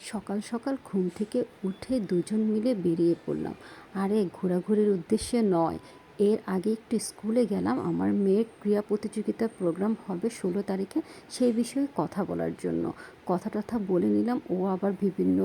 সকাল সকাল ঘুম থেকে উঠে দুজন মিলে বেরিয়ে পড়লাম। আরে, ঘোরাঘুরির উদ্দেশ্যে নয়। এর আগে একটু স্কুলে গেলাম। আমার মেয়ের ক্রীড়া প্রতিযোগিতার প্রোগ্রাম হবে ষোলো তারিখে। সেই বিষয়ে কথা বলার জন্য। কথা টথা বলে নিলাম। ও আবার বিভিন্ন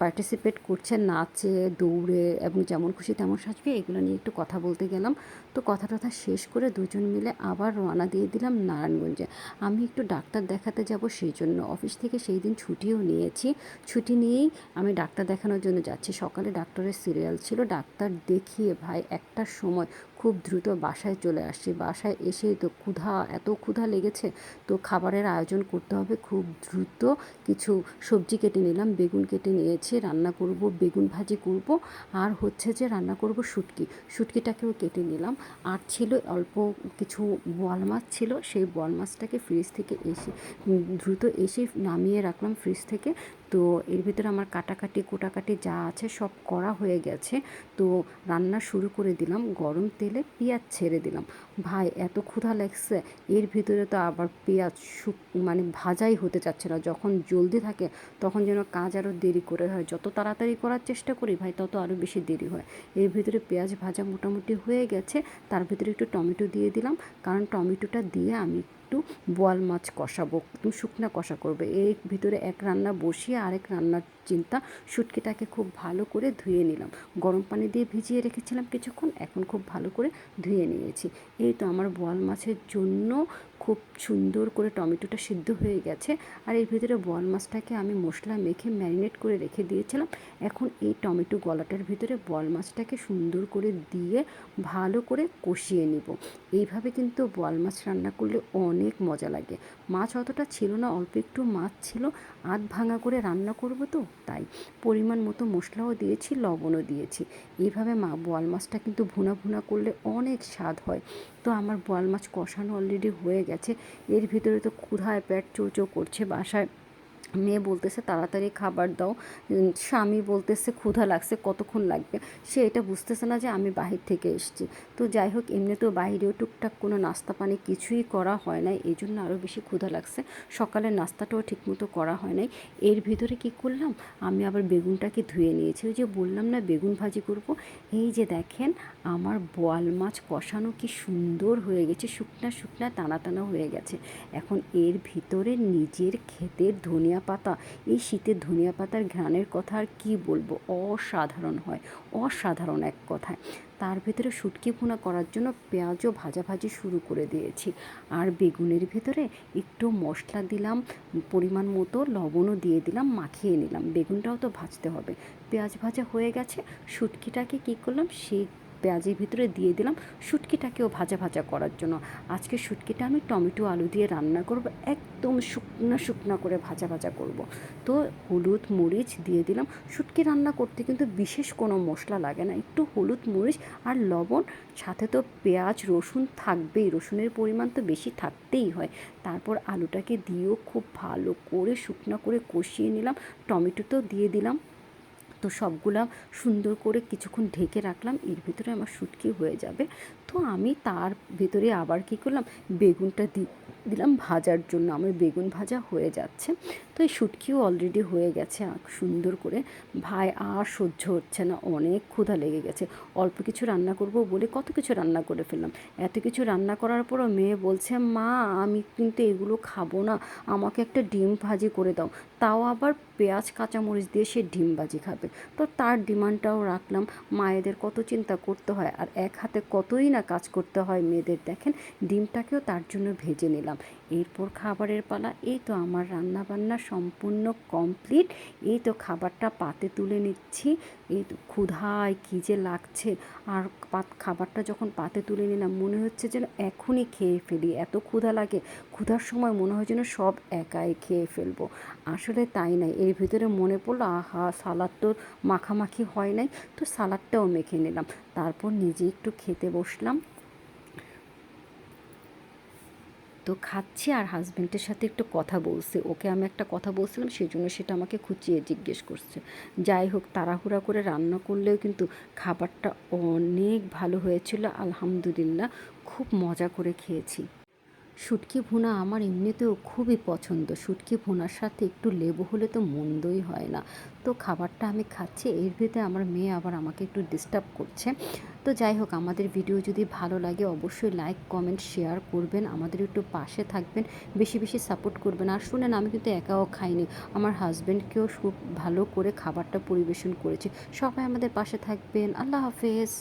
পার্টিসিপেট করছে, নাচে, দৌড়ে এবং যেমন খুশি তেমন সাজবে, এগুলো নিয়ে একটু কথা বলতে গেলাম। তো কথা টথা শেষ করে দুজন মিলে আবার রওনা দিয়ে দিলাম নারায়ণগঞ্জে। আমি একটু ডাক্তার দেখাতে যাব সেই জন্য অফিস থেকে সেই দিন ছুটিও নিয়েছি। ছুটি নিয়েই আমি ডাক্তার দেখানোর জন্য যাচ্ছি। সকালে ডাক্তারের সিরিয়াল ছিল। ডাক্তার দেখিয়ে ভাই একটার সময় খুব দ্রুত বাসায় চলে আসছি। বাসায় এসেই তো ক্ষুধা, এত ক্ষুধা লেগেছে। তো খাবারের আয়োজন করতে হবে খুব দ্রুত। কিছু সবজি কেটে নিলাম, বেগুন কেটে নিয়েছি, রান্না করব, বেগুন ভাজি করব। আর হচ্ছে যে রান্না করব শুটকি। শুটকিটাকেও কেটে নিলাম। আর ছিল অল্প কিছু বোয়াল মাছ ছিল, সেই বোয়াল মাছটাকে ফ্রিজ থেকে এসে দ্রুত এসে নামিয়ে রাখলাম ফ্রিজ থেকে। তো এর ভিতরে আমার কাটাকাটি কোটাকাটি যা আছে সব করা হয়ে গেছে। তো রান্না শুরু করে দিলাম, গরম তেলে পেঁয়াজ ছেড়ে দিলাম। ভাই, এত ক্ষুধা লাগছে, এর ভিতরে তো আবার পেঁয়াজ শুক মানে ভাজাই হতে চাচ্ছে না। যখন জলদি থাকে, তখন যেন কাজ আরও দেরি করে হয়। যত তাড়াতাড়ি করার চেষ্টা করি, ভাই, তত আরও বেশি দেরি হয়। এর ভিতরে পেঁয়াজ ভাজা মোটামুটি হয়ে গেছে। তার ভিতরে একটু টমেটো দিয়ে দিলাম। কারণ টমেটোটা দিয়ে আমি একটু বোয়াল মাছ কষাবো, একটু শুকনা কষা করবে। এর ভিতরে এক রান্না বসিয়ে আরেক রান্নার চিন্তা শুটকিটাকে খুব ভালো করে ধুয়ে নিলাম। গরম পানি দিয়ে ভিজিয়ে রেখেছিলাম কিছুক্ষণ, এখন খুব ভালো করে ধুয়ে নিয়েছি। এই তো আমার বোয়াল মাছের জন্য খুব সুন্দর করে টমেটোটা সিদ্ধ হয়ে গেছে আর এর ভিতরে বোয়াল মাছটাকে আমি মশলা মেখে ম্যারিনেট করে রেখে দিয়েছিলাম। এখন এই টমেটো গলাটার ভিতরে বোয়াল মাছটাকে সুন্দর করে দিয়ে ভালো করে কষিয়ে নিব। এইভাবে কিন্তু বোয়াল মাছ রান্না করলে অনেক মজা লাগে। মাছ অতটা ছিল না, অল্প একটু মাছ ছিল। আধ ভাঙা করে রান্না করব তো, তাই পরিমাণ মতো মশলাও দিয়েছি, লবণও দিয়েছি। এইভাবে মা বোয়াল মাছটা কিন্তু ভুনা ভুনা করলে অনেক স্বাদ হয়। তো আমার বোয়াল মাছ কষানো অলরেডি হয়ে গেছে। এর ভিতরে তো ক্ষুধায় পেট চৌচো করছে বাসায়। মেয়ে বলতেছে, তাড়াতাড়ি খাবার দাও। স্বামী বলতেছে, ক্ষুধা লাগছে, কতক্ষণ লাগবে? সে এটা বুঝতেছে না যে আমি বাহির থেকে এসেছি। তো যাই হোক, এমনিতেও বাহিরেও টুকটাক কোনো নাস্তা পানি কিছুই করা হয় নাই এই জন্য আরও বেশি ক্ষুধা লাগছে। সকালের নাস্তাটাও ঠিকমতো করা হয় নাই। এর ভিতরে কি করলাম? আমি আবার বেগুনটাকে ধুয়ে নিয়েছি। ওই যে বললাম না, বেগুন ভাজি করব। এই যে দেখেন, আমার বোয়াল মাছ কষানো কি সুন্দর হয়ে গেছে, শুকনা শুকনা, টানা টানা হয়ে গেছে। এখন এর ভিতরে নিজের ক্ষেতের ধনিয়া পাতা। এই শীতের ধনিয়া পাতার ঘ্রাণের কথা আর কী বলব? অসাধারণ হয়, অসাধারণ এক কথায়। তার ভেতরে শুটকি ভুনা করার জন্য পেঁয়াজও ভাজাভাজি শুরু করে দিয়েছি। আর বেগুনের ভেতরে একটু মশলা দিলাম, পরিমাণ মতো লবণও দিয়ে দিলাম, মাখিয়ে নিলাম। বেগুনটাও তো ভাজতে হবে। পেঁয়াজ ভাজা হয়ে গেছে, শুটকিটাকে কী করলাম, সেই পেঁয়াজের ভিতরে দিয়ে দিলাম শুটকিটাকেও ভাজা ভাজা করার জন্য। আজকে শুটকিটা আমি টমেটো আলু দিয়ে রান্না করব, একদম শুকনা শুকনা করে ভাজা ভাজা করব। তো হলুদ মরিচ দিয়ে দিলাম। শুটকি রান্না করতে কিন্তু বিশেষ কোনো মশলা লাগে না, একটু হলুদ মরিচ আর লবণ, সাথে তো পেঁয়াজ, রসুন থাকবেই, রসুনের পরিমাণ তো বেশি থাকতেই হয়। তারপর আলুটাকে দিয়েও খুব ভালো করে শুকনা করে কষিয়ে নিলাম, টমেটো তো দিয়ে দিলাম। তো সবগুলা সুন্দর করে কিছুক্ষণ ঢেকে রাখলাম, এর ভিতরে আমার শুটকি হয়ে যাবে। তো আমি তার ভেতরে আবার কি করলাম, বেগুনটা দি দিলাম ভাজার জন্য। আমার বেগুন ভাজা হয়ে যাচ্ছে। তো এই শুটকিও অলরেডি হয়ে গেছে সুন্দর করে। ভাই, আর সহ্য হচ্ছে না। অনেক ক্ষুধা লেগে গেছে। অল্প কিছু রান্না করব বলে কত কিছু রান্না করে ফেললাম। এত কিছু রান্না করার পরও মেয়ে বলছে, মা, আমি কিন্তু এগুলো খাব না। আমাকে একটা ডিম ভাজি করে দাও। তাও আবার পেঁয়াজ, কাঁচামরিচ দিয়ে সে ডিম ভাজি খাবে। তো তার ডিমান্ডটাও রাখলাম। মায়েদের কত চিন্তা করতে হয়। আর এক হাতে কতই না কাজ করতে হয় মেয়েদের, দেখেন? ডিমটাকেও তার জন্য ভেজে নিলাম এরপর খাবারের পালা, এই তো আমার রান্না বান্না সম্পূর্ণ কমপ্লিট, এই তো খাবারটা পাতে তুলে নিচ্ছি। এই তো ক্ষুধায় কী যে লাগছে। আর পাত, খাবারটা যখন পাতে তুলে নিলাম, মনে হচ্ছে যেন এখনই খেয়ে ফেলি, এত ক্ষুধা লাগে। ক্ষুধার সময় মনে হয় যেন সব একাই খেয়ে ফেলব। আসলে তাই নাই, এর ভিতরে মনে পড়ল, আহা, সালাদ তো মাখামাখি হয় নাই, তো সালাদটাও মেখে নিলাম। তারপর নিজে একটু খেতে বসলাম। তো খাচ্ছি আর হাজব্যান্ডের সাথে একটু কথা বলছে। ওকে আমি একটা কথা বলছিলাম, সেই জন্য সেটা আমাকে খুঁচিয়ে জিজ্ঞেস করছে। যাই হোক, তাড়াহুড়া করে রান্না করলেও কিন্তু খাবারটা অনেক ভালো হয়েছিল, আলহামদুলিল্লাহ। খুব মজা করে খেয়েছি। শুটকি ভুনা আমার এমনিতেও খুবই পছন্দ। শুটকি ভুনার সাথে একটু লেবু হলে তো মন্দই হয় না। তো খাবারটা আমি খাচ্ছি, এর ভিতরে আমার মেয়ে আবার আমাকে একটু ডিস্টার্ব করছে। তো যাই হোক, আমাদের ভিডিও যদি ভালো লাগে অবশ্যই লাইক কমেন্ট শেয়ার করবেন। আমাদের একটু পাশে থাকবেন, বেশি বেশি সাপোর্ট করবেন। আর শুনেন, আমি কিন্তু একাও খাইনি। আমার হাজব্যান্ডকেও খুব ভালো করে খাবারটা পরিবেশন করেছি। সবাই আমাদের পাশে থাকবেন। আল্লাহ হাফেজ।